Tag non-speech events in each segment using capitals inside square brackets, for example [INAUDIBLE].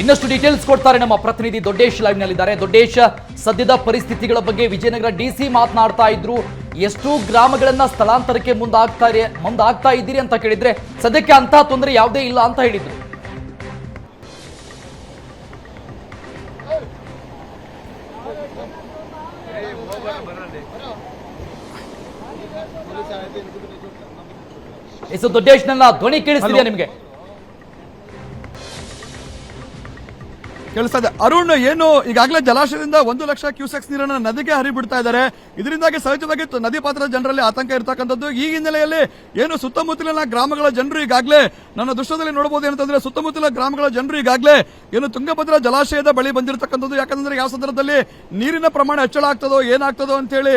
ಇನ್ನಷ್ಟು ಡೀಟೇಲ್ಸ್ ಕೊಡ್ತಾರೆ ನಮ್ಮ ಪ್ರತಿನಿಧಿ ದೊಡ್ಡೇಶ್ ಲೈವ್ ನಲ್ಲಿದ್ದಾರೆ. ದೊಡ್ಡೇಶ್ ಸದ್ಯದ ಪರಿಸ್ಥಿತಿಗಳ ಬಗ್ಗೆ ವಿಜಯನಗರ ಡಿಸಿ ಮಾತನಾಡ್ತಾ ಇದ್ರು. ಎಷ್ಟು ಗ್ರಾಮಗಳನ್ನ ಸ್ಥಳಾಂತರಕ್ಕೆ ಮುಂದಾಗ್ತಾ ಮುಂದಾಗ್ತಾ ಇದ್ದೀರಿ ಅಂತ ಕೇಳಿದ್ರೆ ಸದ್ಯಕ್ಕೆ ಅಂತಹ ತೊಂದರೆ ಯಾವುದೇ ಇಲ್ಲ ಅಂತ ಹೇಳಿದ್ರು. ಎಸ್ ದೊಡ್ಡೇಶ್ ನನ್ನ ಧ್ವನಿ ಕೇಳಿಸ್ತಿದೆಯಾ ನಿಮಗೆ? ಕೇಳಿಸ್ತಾ ಇದೆ ಅರುಣ್, ಏನು? ಈಗಾಗಲೇ ಜಲಾಶಯದಿಂದ ಒಂದು ಲಕ್ಷ ಕ್ಯೂಸೆಕ್ಸ್ ನೀರನ್ನ ನದಿಗೆ ಹರಿಬಿಡ್ತಾ ಇದ್ದಾರೆ. ಇದರಿಂದಾಗಿ ಸಹಜವಾಗಿ ನದಿ ಪಾತ್ರದ ಜನರಲ್ಲಿ ಆತಂಕ ಇರತಕ್ಕಂಥದ್ದು. ಈ ಹಿನ್ನೆಲೆಯಲ್ಲಿ ಏನು ಸುತ್ತಮುತ್ತಲಿನ ಗ್ರಾಮಗಳ ಜನರು ಈಗಾಗಲೇ ನನ್ನ ದೃಶ್ಯದಲ್ಲಿ ನೋಡಬಹುದು ಏನಂತಂದ್ರೆ ಸುತ್ತಮುತ್ತಲ ಗ್ರಾಮಗಳ ಜನರು ಈಗಾಗಲೇ ಏನು ತುಂಗಭದ್ರಾ ಜಲಾಶಯದ ಬಳಿ ಬಂದಿರತಕ್ಕಂಥದ್ದು. ಯಾಕಂದ್ರೆ ಯಾವ ಸಂದರ್ಭದಲ್ಲಿ ನೀರಿನ ಪ್ರಮಾಣ ಹೆಚ್ಚಳ ಆಗ್ತದೋ, ಏನಾಗ್ತದೋ ಅಂತ ಹೇಳಿ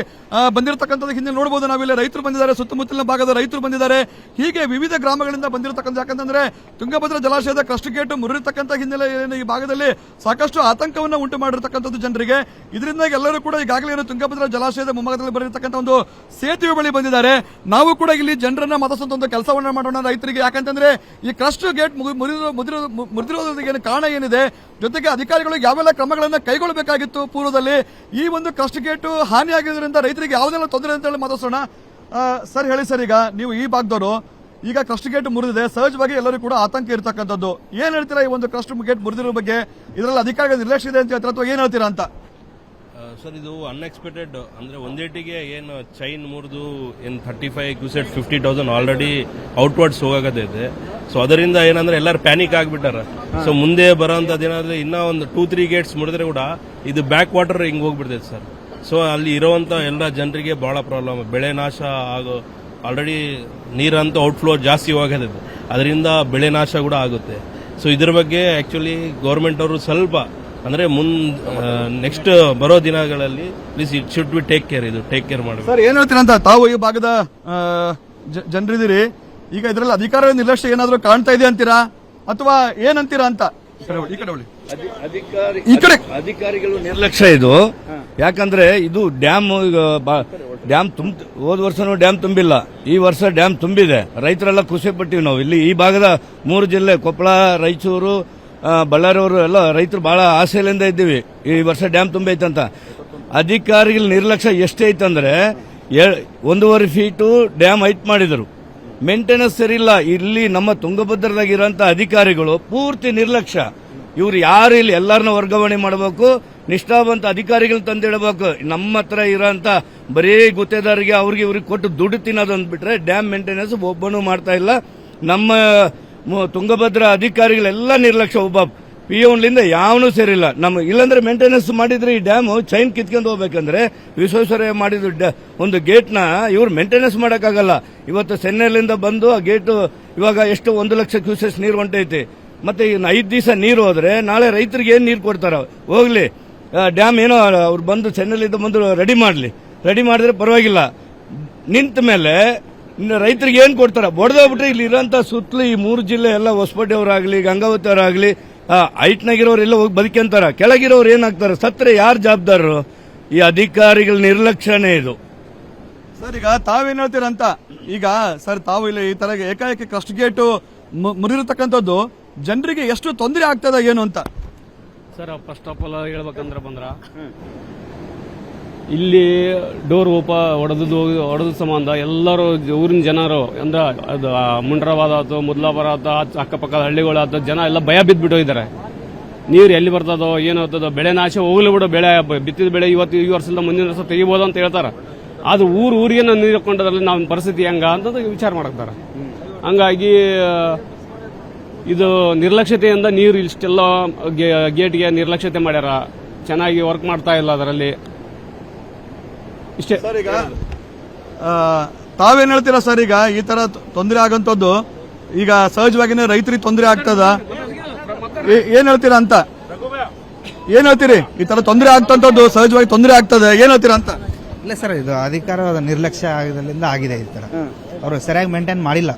ಬಂದಿರತಕ್ಕಂಥದ್ದು ಹಿಂದೆ ನೋಡಬಹುದು. ನಾವಿಲ್ಲಿ ರೈತರು ಬಂದಿದ್ದಾರೆ, ಸುತ್ತಮುತ್ತಲಿನ ಭಾಗದ ರೈತರು ಬಂದಿದ್ದಾರೆ. ಹೀಗೆ ವಿವಿಧ ಗ್ರಾಮಗಳಿಂದ ಬಂದಿರತಕ್ಕಂಥ ಯಾಕಂತಂದ್ರೆ ತುಂಗಭದ್ರಾ ಜಲಾಶಯದ ಕಷ್ಟಗೇಟು ಗೇಟ್ ಮುರಿರತಕ್ಕಂಥ ಹಿನ್ನೆಲೆ ಏನು ಈ ಭಾಗದಲ್ಲಿ ಸಾಕಷ್ಟು ಆತಂಕವನ್ನು ಉಂಟು ಮಾಡಿರ್ತಕ್ಕಂಥದ್ದು ಜನರಿಗೆ. ಇದರಿಂದಾಗಿ ಎಲ್ಲರೂ ಕೂಡ ಈಗಾಗಲೇ ಏನು ತುಂಗಭದ್ರಾ ಜಲಾಶಯದ ಮುಮ್ಮಗದಲ್ಲಿ ಬರತಕ್ಕಂಥ ಒಂದು ಸೇತುವೆ ಬಳಿ ಬಂದಿದ್ದಾರೆ. ನಾವು ಕೂಡ ಇಲ್ಲಿ ಜನರನ್ನ ಮತಸಂತ ಒಂದು ಕೆಲಸವನ್ನ ಮಾಡೋಣ ರೈತರಿಗೆ. ಯಾಕಂತಂದ್ರೆ ಈ ಕ್ರಸ್ಟ್ ಗೇಟ್ ಮುರಿದಿರೋ ಮುರಿದಿರೋ ಮುರಿದಿರೋದಕ್ಕೆ ಕಾರಣ ಏನಿದೆ? ಜೊತೆಗೆ ಅಧಿಕಾರಿಗಳು ಯಾವೆಲ್ಲ ಕ್ರಮಗಳನ್ನ ಕೈಗೊಳ್ಳಬೇಕಾಗಿತ್ತು ಪೂರ್ವದಲ್ಲಿ? ಈ ಒಂದು ಕ್ರಸ್ಟ್ ಗೇಟ್ ಹಾನಿಯಾಗಿರೋದ್ರಿಂದ ರೈತರಿಗೆ ಯಾವುದೆಲ್ಲ ತೊಂದರೆ ಅಂತ ಹೇಳಿ ಮಾತಾಡೋಣ ಸರ್, ಹೇಳಿ ಸರ್ ಈಗ. ನೀವು ಈ ಭಾಗದವರು ಈಗ ಕ್ರಸ್ಟ್ ಗೇಟ್ ಮುರಿದಿದೆ. ಸಹಜವಾಗಿ ಎಲ್ಲರೂ ಕೂಡ ಆತಂಕ ಇರತಕ್ಕಂಥದ್ದು. ಏನ್ ಹೇಳ್ತೀರಾ ಈ ಒಂದು ಕ್ರಸ್ಟ್ ಗೇಟ್ ಮುರಿದಿರೋ ಬಗ್ಗೆ? ಇದರಲ್ಲಿ ಅಧಿಕಾರಿಗಳ ನಿರ್ಲಕ್ಷ್ಯ ಇದೆ ಅಂತ ಹೇಳ್ತಾರೆ ಅಥವಾ ಏನ್ ಹೇಳ್ತೀರಾ ಅಂತ? ಸರ್ ಇದು ಅನ್ಎಕ್ಸ್ಪೆಕ್ಟೆಡ್ ಅಂದ್ರೆ ಒಂದೇಟಿಗೆ ಏನು ಚೈನ್ ಮುರಿದು ಏನು thirty five cusec fifty thousand already outwards ಹೋಗಕತ್ತೈತೆ. So ಅದರಿಂದ ಏನಂದ್ರೆ ಎಲ್ಲರೂ ಪ್ಯಾನಿಕ್ ಆಗಿಬಿಟ್ಟಾರ. ಸೊ ಮುಂದೆ ಬರೋಂಥದ್ದು ಏನಾದ್ರೆ ಇನ್ನೂ ಒಂದು ಟೂ ತ್ರೀ ಗೇಟ್ಸ್ ಮುರಿದ್ರೆ ಕೂಡ ಇದು ಬ್ಯಾಕ್ ವಾಟರ್ ಹಿಂಗೆ ಹೋಗ್ಬಿಡ್ತೈತೆ ಸರ್. ಸೊ ಅಲ್ಲಿ ಇರೋವಂಥ ಎಲ್ಲ ಜನರಿಗೆ ಭಾಳ ಪ್ರಾಬ್ಲಮ್ ಬೆಳೆ ನಾಶ ಆಗೋ ಆಲ್ರೆಡಿ ನೀರಂತೂ ಔಟ್ಫ್ಲೋ ಜಾಸ್ತಿ ಹೋಗತೈತೆ ಅದರಿಂದ ಬೆಳೆ ನಾಶ ಕೂಡ ಆಗುತ್ತೆ. ಸೊ ಇದ್ರ ಬಗ್ಗೆ ಆ್ಯಕ್ಚುಲಿ ಗೌರ್ಮೆಂಟ್ ಅವರು ಸ್ವಲ್ಪ, ಅಂದ್ರೆ ಮುನ್ ನೆಕ್ಸ್ಟ್ ಬರೋ ದಿನಗಳಲ್ಲಿ please it should be take care ಇದು ಟೇಕ್ ಕೇರ್ ಮಾಡಿ ಸರ್, ಏನ್ ಹೇಳ್ತೀರಂತ ತಾವು ಈ ಭಾಗದ ಜನರಿದ್ದೀರಿ. ಈಗ ಇದರಲ್ಲಿ ಅಧಿಕಾರ ನಿರ್ಲಕ್ಷ್ಯ ಏನಾದರೂ ಕಾಣ್ತಾ ಇದೆ ಅಂತೀರಾ? ಅಥವಾ ಏನಂತೀರಾ ಅಂತ? ಈ ಕಡೆ ಅಧಿಕಾರಿಗಳು ನಿರ್ಲಕ್ಷ್ಯ ಇದು. ಯಾಕಂದ್ರೆ ಇದು ಡ್ಯಾಮ್ ಈಗ ಡ್ಯಾಮ್ ತುಂಬ ಹೋದ ವರ್ಷನೂ ಡ್ಯಾಮ್ ತುಂಬಿಲ್ಲ. ಈ ವರ್ಷ ಡ್ಯಾಮ್ ತುಂಬಿದೆ. ರೈತರೆಲ್ಲ ಖುಷಿ ಪಟ್ಟಿವಿ ನಾವು. ಇಲ್ಲಿ ಈ ಭಾಗದ ಮೂರು ಜಿಲ್ಲೆ ಕೊಪ್ಪಳ ರಾಯಚೂರು ಬಳ್ಳಾರಿಯವರು ಎಲ್ಲ ರೈತರು ಬಹಳ ಆಸೆಯಿಂದ ಇದ್ದೀವಿ. ಈ ವರ್ಷ ಡ್ಯಾಮ್ ತುಂಬೈತಂತ ಅಧಿಕಾರಿಗಳ ನಿರ್ಲಕ್ಷ್ಯ ಎಷ್ಟೈತಂದ್ರೆ ಒಂದೂವರೆ ಫೀಟು ಡ್ಯಾಮ್ ಹೈಟ್ ಮಾಡಿದರು. ಮೇಂಟೆನೆನ್ಸ್ ಸರಿ ಇಲ್ಲ ನಮ್ಮ ತುಂಗಭದ್ರದಾಗಿರೋಂಥ ಅಧಿಕಾರಿಗಳು ಪೂರ್ತಿ ನಿರ್ಲಕ್ಷ್ಯ. ಇವ್ರು ಯಾರು ಇಲ್ಲಿ ಎಲ್ಲರನ್ನ ವರ್ಗಾವಣೆ ಮಾಡಬೇಕು, ನಿಷ್ಠಾವಂತ ಅಧಿಕಾರಿಗಳು ತಂದಿಡಬೇಕು. ನಮ್ಮ ಹತ್ರ ಇರೋಂಥ ಬರೀ ಗುತ್ತೇದಾರಿಗೆ ಅವ್ರಿಗೆ ಇವ್ರಿಗೆ ಕೊಟ್ಟು ದುಡ್ಡು ತಿನ್ನೋದು ಬಿಟ್ರೆ ಡ್ಯಾಮ್ ಮೇಂಟೆನೆನ್ಸ್ ಒಬ್ಬನೂ ಮಾಡ್ತಾ ಇಲ್ಲ. ನಮ್ಮ ತುಂಗಭದ್ರಾ ಅಧಿಕಾರಿಗಳೆಲ್ಲ ನಿರ್ಲಕ್ಷ್ಯ, ಒಬ್ಬ ಪಿ ಓನ್ಲಿಂದ ಯಾವನೂ ಸೇರಿಲ್ಲ. ನಮ್ಮ ಇಲ್ಲಾಂದ್ರೆ ಮೇಂಟೆನೆನ್ಸ್ ಮಾಡಿದ್ರೆ ಈ ಡ್ಯಾಮ್ ಚೈನ್ ಕಿತ್ಕೊಂಡು ಹೋಗ್ಬೇಕಂದ್ರೆ ವಿಶ್ವೇಶ್ವರಯ್ಯ ಮಾಡಿದ ಒಂದು ಗೇಟ್ನ ಇವ್ರು ಮೇಂಟೆನೆನ್ಸ್ ಮಾಡೋಕ್ಕಾಗಲ್ಲ. ಇವತ್ತು ಸೆನ್ನೆಲ್ಲಿಂದ ಬಂದು ಆ ಗೇಟ್ ಇವಾಗ ಎಷ್ಟು ಒಂದು ಲಕ್ಷ ಕ್ಯೂಸೆಸ್ ನೀರು ಹೊಂಟೈತಿ. ಮತ್ತೆ ಐದು ದಿವಸ ನೀರು ಹೋದ್ರೆ ನಾಳೆ ರೈತರಿಗೆ ಏನು ನೀರು ಕೊಡ್ತಾರ? ಹೋಗ್ಲಿ. ಡ್ಯಾಮ್ ಏನೋ ಅವ್ರು ಬಂದು ಚೆನ್ನೈಲಿಂದ ಬಂದು ರೆಡಿ ಮಾಡಲಿ. ರೆಡಿ ಮಾಡಿದ್ರೆ ಪರವಾಗಿಲ್ಲ. ನಿಂತ ಮೇಲೆ ಇನ್ನು ರೈತರಿಗೆ ಏನು ಕೊಡ್ತಾರೆ? ಬಡ್ದೋಗ್ಬಿಟ್ರೆ ಇಲ್ಲಿ ಇರೋಂಥ ಸುತ್ತಲೂ ಈ ಮೂರು ಜಿಲ್ಲೆ ಎಲ್ಲ ಹೊಸಪೇಟೆಯವರಾಗಲಿ, ಗಂಗಾವತಿಯವರಾಗಲಿ ಹೈಟ್ನಾಗಿರೋರು ಎಲ್ಲ ಹೋಗಿ ಬದುಕಂತಾರ ಕೆಳಗಿರೋರು ಏನಾಗ್ತಾರೆ? ಸತ್ರೆ ಯಾರು ಜವಾಬ್ದಾರರು? ಈ ಅಧಿಕಾರಿಗಳ ನಿರ್ಲಕ್ಷ್ಯನೇ ಇದು. ಸರ್ ಈಗ ತಾವೇನ್ ಹೇಳ್ತೀರಂತ? ಅಂತ ಈಗ ಸರ್ ತಾವು ಇಲ್ಲಿ ಈ ತರ ಏಕಾಏಕಿ ಕಷ್ಟ ಗೇಟು ಮುರಿರತಕ್ಕಂಥದ್ದು ಜನರಿಗೆ ಎಷ್ಟು ತೊಂದರೆ ಆಗ್ತದ ಏನು ಅಂತ? ಸರ್ ಫಸ್ಟ್ ಆಫ್ ಆಲ್ ಹೇಳ್ಬೇಕಂದ್ರೆ ಬಂದ್ರ? ಇಲ್ಲಿ ಡೋರ್ ಓಪ ಹೊಡೆದು ಹೊಡೆದ ಸಂಬಂಧ ಎಲ್ಲರೂ ಊರಿನ ಜನರು, ಅಂದ್ರೆ ಅದು ಮುಂಡ್ರವಾದ ಆಯ್ತು ಮುದ್ಲಾಬಾರ ಆಯ್ತು ಅಕ್ಕಪಕ್ಕದ ಹಳ್ಳಿಗಳಾಯ್ತು, ಜನ ಎಲ್ಲ ಭಯ ಬಿದ್ದುಬಿಟ್ಟು ಇದ್ದಾರೆ ನೀರು ಎಲ್ಲಿ ಬರ್ತದೋ, ಏನು ಆಗ್ತದೋ, ಬೆಳೆ ನಾಶ ಹೋಗ್ಲಿ ಬಿಡು, ಬೆಳೆ ಬಿತ್ತಿದ ಬೆಳೆ ಇವತ್ತು ಈ ವರ್ಷದಿಂದ ಮುಂದಿನ ವರ್ಷ ತೆಗಿಬೋದು ಅಂತ ಹೇಳ್ತಾರೆ. ಅದು ಊರು ಊರಿಗೆ ನೀರು ಹಾಕೊಂಡದ್ರಲ್ಲಿ ನಾವು ಪರಿಸ್ಥಿತಿ ಹೆಂಗ ಅಂತ ವಿಚಾರ ಮಾಡ್ತಾರೆ ಹಂಗಾಗಿ ಇದು ನಿರ್ಲಕ್ಷ್ಯತೆಯಿಂದ ನೀರು ಇಷ್ಟೆಲ್ಲ ಗೇಟ್ಗೆ ನಿರ್ಲಕ್ಷ್ಯತೆ ಮಾಡ್ಯಾರ. ಚೆನ್ನಾಗಿ ವರ್ಕ್ ಮಾಡ್ತಾ ಇಲ್ಲ ಅದರಲ್ಲಿ. ಇಷ್ಟೇ. ಸರ್ ಈಗ ಆ, ತಾವೇನ್ ಹೇಳ್ತೀರಾ ಸರ್ ಈಗ ಈ ತರ ತೊಂದರೆ ಆಗಂತದ್ದು ಈಗ ಸಹಜವಾಗಿನೇ ರೈತರಿಗೆ ತೊಂದರೆ ಆಗ್ತದ? ಏನ್ ಹೇಳ್ತೀರಾ ಅಂತ? ಏನ್ ಹೇಳ್ತೀರಿ? ಈ ತರ ತೊಂದರೆ ಆಗ್ತಂತದ್ದು ಸಹಜವಾಗಿ ತೊಂದರೆ ಆಗ್ತದೆ. ಏನ್ ಹೇಳ್ತೀರಾ ಅಂತ? ಇಲ್ಲ ಸರ್ ಇದು ಅಧಿಕಾರ ನಿರ್ಲಕ್ಷ್ಯ ಆಗಿದ್ದರಿಂದ ಆಗಿದೆ ಈ ತರ. ಅವರು ಸರಿಯಾಗಿ ಮೇಂಟೈನ್ ಮಾಡಿಲ್ಲ.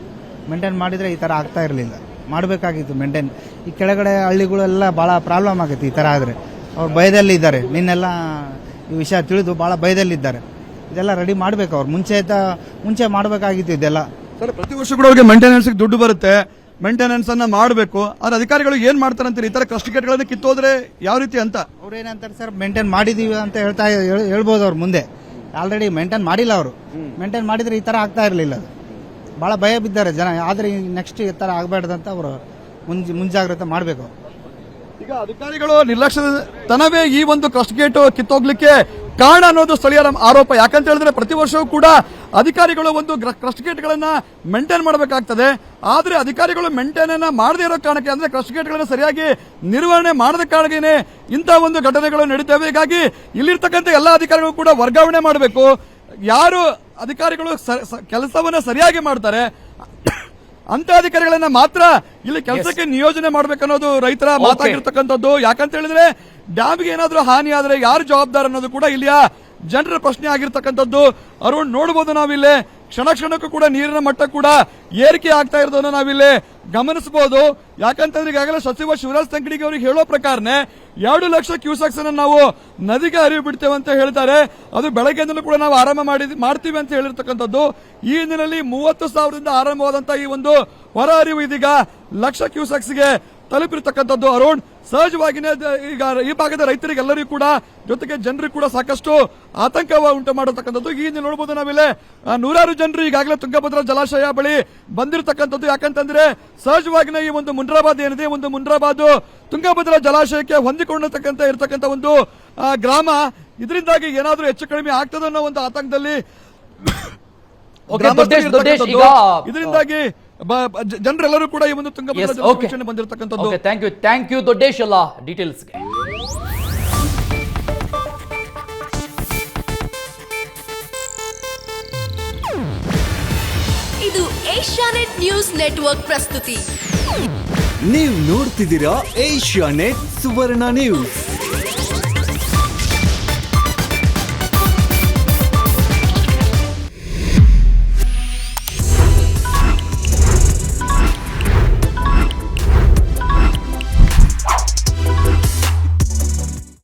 ಮೇಂಟೈನ್ ಮಾಡಿದ್ರೆ ಈ ತರ ಆಗ್ತಾ ಇರಲಿಲ್ಲ. ಮಾಡಬೇಕಾಗಿತ್ತು ಮೇಂಟೈನ್ ಈ ಕೆಳಗಡೆ ಹಳ್ಳಿಗಳೆಲ್ಲ ಬಹಳ ಪ್ರಾಬ್ಲಮ್ ಆಗುತ್ತೆ ಈ ತರ ಆದ್ರೆ. ಅವ್ರು ಭಯದಲ್ಲಿ ಇದ್ದಾರೆ ನಿನ್ನೆಲ್ಲ ಈ ವಿಷಯ ತಿಳಿದು ಬಹಳ ಭಯದಲ್ಲಿದ್ದಾರೆ. ಇದೆಲ್ಲ ರೆಡಿ ಮಾಡಬೇಕು ಅವ್ರು. ಮುಂಚೆ ಆಯ್ತಾ ಮುಂಚೆ ಮಾಡಬೇಕಾಗಿತ್ತು ಇದೆಲ್ಲ. ಸರ್ ಪ್ರತಿ ವರ್ಷ ಕೂಡ ಅವ್ರಿಗೆ ಮೇಂಟೆನೆನ್ಸ್ ದುಡ್ಡು ಬರುತ್ತೆ. ಮೇಂಟೆನೆನ್ಸ್ ಅನ್ನ ಮಾಡಬೇಕು. ಆದ್ರೆ ಅಧಿಕಾರಿಗಳು ಏನ್ ಮಾಡ್ತಾರೆ ಅಂತೀರಿ? ಈ ತರ ಕ್ರಸ್ಟಿಕೇಟ್ಗಳನ್ನ ಕಿತ್ತೋದ್ರೆ ಯಾವ ರೀತಿ ಅಂತ? ಅವ್ರು ಏನಂತಾರೆ ಸರ್ ಮೇಂಟೈನ್ ಮಾಡಿದೀವಿ ಅಂತ ಹೇಳ್ತಾ ಹೇಳ್- ಹೇಳ್ಬೋದು ಅವ್ರು ಮುಂದೆ. ಆಲ್ರೆಡಿ ಮೇಂಟೈನ್ ಮಾಡಿಲ್ಲ ಅವರು. ಮೇಂಟೈನ್ ಮಾಡಿದ್ರೆ ಈ ತರ ಆಗ್ತಾ ಇರಲಿಲ್ಲ. ಬಹಳ ಭಯ ಬಿದ್ದಾರೆ ಜನ. ಆದ್ರೆ ನೆಕ್ಸ್ಟ್ ಈ ತರ ಆಗಬಾರ್ದಂತ ಅವರು ಮುಂಜ ಮುಂಜಾಗ್ರತೆ ಮಾಡಬೇಕು. ಈಗ ಅಧಿಕಾರಿಗಳು ನಿರ್ಲಕ್ಷ್ಯದ ತನವೇ ಈ ಒಂದು ಕ್ರಸ್ಟ್ ಗೇಟ್ ಕಿತ್ತೋಗ್ಲಿಕ್ಕೆ ಕಾರಣ ಅನ್ನೋದು ಸ್ಥಳೀಯರ ಆರೋಪ. ಯಾಕಂತ ಹೇಳಿದ್ರೆ ಪ್ರತಿ ವರ್ಷವೂ ಕೂಡ ಅಧಿಕಾರಿಗಳು ಒಂದು ಕ್ರಸ್ಟ್ ಗೇಟ್ ಗಳನ್ನ ಮೇಂಟೈನ್ ಮಾಡಬೇಕಾಗ್ತದೆ. ಆದ್ರೆ ಅಧಿಕಾರಿಗಳು ಮೇಂಟೈನ್ ಮಾಡದೇ ಇರೋ ಕಾರಣಕ್ಕೆ, ಅಂದ್ರೆ ಕ್ರಸ್ಟ್ ಗೇಟ್ ಗಳನ್ನ ಸರಿಯಾಗಿ ನಿರ್ವಹಣೆ ಮಾಡದ ಕಾರಣಗೇನೆ ಇಂಥ ಒಂದು ಘಟನೆಗಳು ನಡೀತವೆ. ಹೀಗಾಗಿ ಇಲ್ಲಿರ್ತಕ್ಕಂಥ ಎಲ್ಲ ಅಧಿಕಾರಿಗಳು ಕೂಡ ವರ್ಗಾವಣೆ ಮಾಡಬೇಕು. ಯಾರು ಅಧಿಕಾರಿಗಳು ಕೆಲಸವನ್ನ ಸರಿಯಾಗಿ ಮಾಡ್ತಾರೆ ಅಂತ ಅಧಿಕಾರಿಗಳನ್ನ ಮಾತ್ರ ಇಲ್ಲಿ ಕೆಲಸಕ್ಕೆ ನಿಯೋಜನೆ ಮಾಡ್ಬೇಕನ್ನೋದು ರೈತರ ಮಾತಾಗಿರ್ತಕ್ಕಂಥದ್ದು. ಯಾಕಂತ ಹೇಳಿದ್ರೆ ಡ್ಯಾಮ್ಗೆ ಏನಾದ್ರೂ ಹಾನಿ ಆದ್ರೆ ಯಾರು ಜವಾಬ್ದಾರ ಅನ್ನೋದು ಕೂಡ ಇಲ್ಲಿಯ ಜನರ ಪ್ರಶ್ನೆ ಆಗಿರ್ತಕ್ಕಂಥದ್ದು. ಅರುಣ್ ನೋಡಬಹುದು ನಾವಿಲ್ಲಿ. ಕ್ಷಣ ಕ್ಷಣಕ್ಕೂ ಕೂಡ ನೀರಿನ ಮಟ್ಟ ಕೂಡ ಏರಿಕೆ ಆಗ್ತಾ ಇರೋದನ್ನ ನಾವಿಲ್ಲಿ ಗಮನಿಸಬಹುದು ಯಾಕಂತಂದ್ರೆ ಈಗಾಗಲೇ ಸಚಿವ ಶಿವರಾಜ್ ತಂಗಡಿಗೆ ಅವರಿಗೆ ಹೇಳೋ ಪ್ರಕಾರನೇ ಎರಡು ಲಕ್ಷ ಕ್ಯೂಸೆಕ್ಸ್ ಅನ್ನು ನಾವು ನದಿಗೆ ಹರಿವು ಬಿಡ್ತೇವೆ ಅಂತ ಹೇಳ್ತಾರೆ. ಅದು ಬೆಳಗ್ಗೆಯಿಂದಲೂ ಕೂಡ ನಾವು ಆರಂಭ ಮಾಡಿ ಮಾಡ್ತೀವಿ ಅಂತ ಹೇಳಿರ್ತಕ್ಕಂಥದ್ದು. ಈ ಹಿನ್ನೆಲೆಯಲ್ಲಿ ಮೂವತ್ತು ಸಾವಿರದಿಂದ ಆರಂಭವಾದಂತಹ ಈ ಒಂದು ಹೊರ ಹರಿವು ಇದೀಗ ಲಕ್ಷ ಕ್ಯೂಸೆಕ್ಸ್ಗೆ ತಲುಪಿರ್ತಕ್ಕಂಥದ್ದು ಅರುಣ್. ಸಹಜವಾಗಿನೇ ಈಗ ಈ ಭಾಗದ ರೈತರಿಗೆಲ್ಲರಿಗೂ ಕೂಡ ಜೊತೆಗೆ ಜನರಿಗೂ ಕೂಡ ಸಾಕಷ್ಟು ಆತಂಕ ಉಂಟು ಮಾಡತಕ್ಕಂಥದ್ದು. ಈಗ ಹಿಂದೆ ನೋಡಬಹುದು ನಾವಿಲ್ಲಿ ನೂರಾರು ಜನರು ಈಗಾಗಲೇ ತುಂಗಭದ್ರಾ ಜಲಾಶಯ ಬಳಿ ಬಂದಿರತಕ್ಕಂಥದ್ದು. ಯಾಕಂತಂದ್ರೆ ಸಹಜವಾಗಿನೇ ಈ ಒಂದು ಮುಂಡ್ರಾಬಾದ್ ಏನಿದೆ ಒಂದು ಮುನ್ರಾಬಾದ್ ತುಂಗಭದ್ರಾ ಜಲಾಶಯಕ್ಕೆ ಹೊಂದಿಕೊಂಡಿರ್ತಕ್ಕಂಥ ಇರತಕ್ಕಂಥ ಒಂದು ಗ್ರಾಮ. ಇದರಿಂದಾಗಿ ಏನಾದ್ರೂ ಹೆಚ್ಚು ಕಡಿಮೆ ಆಗ್ತದೆ ಅನ್ನೋ ಒಂದು ಆತಂಕದಲ್ಲಿ [COUGHS] ಇದರಿಂದಾಗಿ ಜನರೆಲ್ಲರೂ ಕೂಡ ಈ ಒಂದು ತುಂಗಭದ್ರಾ ಬಂದಿರತಕ್ಕಂಥದ್ದು. Thank you thank you Doddesh ಅಲ್ಲ ಡೀಟೇಲ್ಸ್ಗೆ ಇದು ಏಷ್ಯಾನೆಟ್ ನ್ಯೂಸ್ ನೆಟ್ವರ್ಕ್ ಪ್ರಸ್ತುತಿ. ನೀವು ನೋಡ್ತಿದ್ದೀರಾ ಏಷ್ಯಾನೆಟ್ ಸುವರ್ಣ ನ್ಯೂಸ್.